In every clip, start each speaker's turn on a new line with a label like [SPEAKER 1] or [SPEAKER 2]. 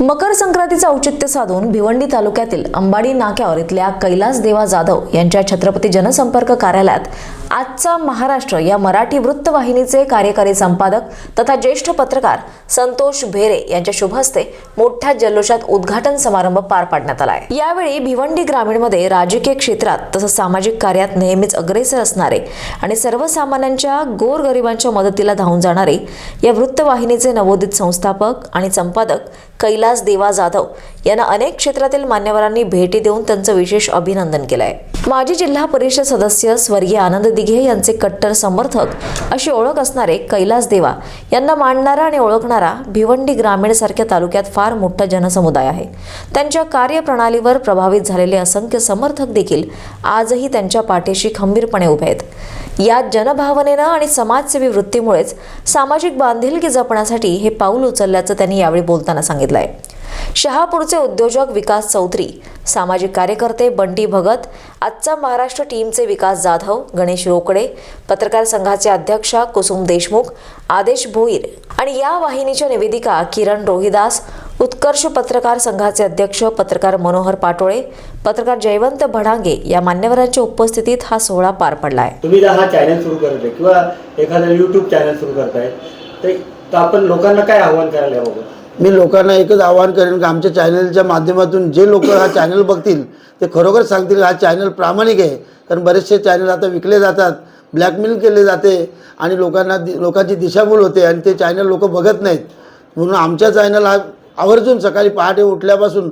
[SPEAKER 1] मकर संक्रांतीचं औचित्य साधून भिवंडी तालुक्यातील अंबाडी नाक्यावर इथल्या कैलास देवा जाधव यांच्या छत्रपती जनसंपर्क कार्यालयात आजचा महाराष्ट्र या मराठी वृत्तवाहिनीचे कार्यकारी संपादक तथा ज्येष्ठ पत्रकार संतोष भेरे यांच्या शुभहस्ते मोठ्या जल्लोषात उद्घाटन समारंभ पार पाडण्यात आलाय. यावेळी भिवंडी ग्रामीणमध्ये राजकीय क्षेत्रात तसंच सामाजिक कार्यात नेहमीच अग्रेसर असणारे आणि सर्वसामान्यांच्या गोरगरिबांच्या मदतीला धावून जाणारे या वृत्तवाहिनीचे नवोदित संस्थापक आणि संपादक कैलास देवा जाधव यांना अनेक क्षेत्रातील मान्यवरांनी भेटी देऊन त्यांचं विशेष अभिनंदन केलंय. माजी जिल्हा परिषद सदस्य स्वर्गीय आनंद दिघे यांचे कट्टर समर्थक अशी ओळख असणारे कैलास देवा यांना मांडणारा आणि ओळखणारा भिवंडी ग्रामीण सारख्या तालुक्यात फार मोठा जनसमुदाय आहे. त्यांच्या कार्यप्रणालीवर प्रभावित झालेले असंख्य समर्थक देखील आजही त्यांच्या पाठीशी खंबीरपणे उभे आहेत. या जनभावनेनं आणि समाजसेवी वृत्तीमुळेच सामाजिक बांधिलकी जपण्यासाठी हे पाऊल उचलल्याचं त्यांनी यावेळी बोलताना सांगितलं आहे शहापूरचे उद्योजक विकास चौधरी सामाजिक कार्यकर्ते बंटी भगत आजचा महाराष्ट्र टीमचे विकास जाधव गणेश रोकडे पत्रकार संघाचे अध्यक्षा कुसुम देशमुख आदेश भोईर आणि या वाहिनीच्या निवेदिका किरण रोहिदास उत्कर्ष पत्रकार संघाचे अध्यक्ष पत्रकार मनोहर पाटोळे पत्रकार जयवंत भडांगे या मान्यवरांच्या उपस्थितीत हा सोहळा पार पडलाय.
[SPEAKER 2] तुम्ही हा चॅनल सुरू करत आहे किंवा एखादा युट्यूब चॅनल सुरू करताय तर आपण लोकांना काय आव्हान करायला हवं
[SPEAKER 3] मी लोकांना एकच आवाहन करेन की आमच्या चॅनलच्या माध्यमातून जे लोक हा चॅनल बघतील ते खरोखर सांगतील हा चॅनल प्रामाणिक आहे. कारण बरेचसे चॅनल आता विकले जातात ब्लॅकमेल केले जाते आणि लोकांना दि लोकांची दिशाभूल होते आणि ते चॅनल लोक बघत नाहीत. म्हणून आमच्या चॅनल हा आवर्जून सकाळी पहाटे उठल्यापासून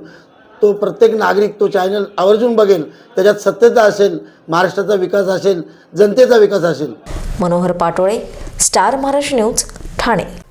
[SPEAKER 3] तो प्रत्येक नागरिक तो चॅनल आवर्जून बघेल. त्याच्यात सत्यता असेल महाराष्ट्राचा विकास असेल जनतेचा विकास असेल.
[SPEAKER 1] Manohar Patole star Maharashtra news Thane.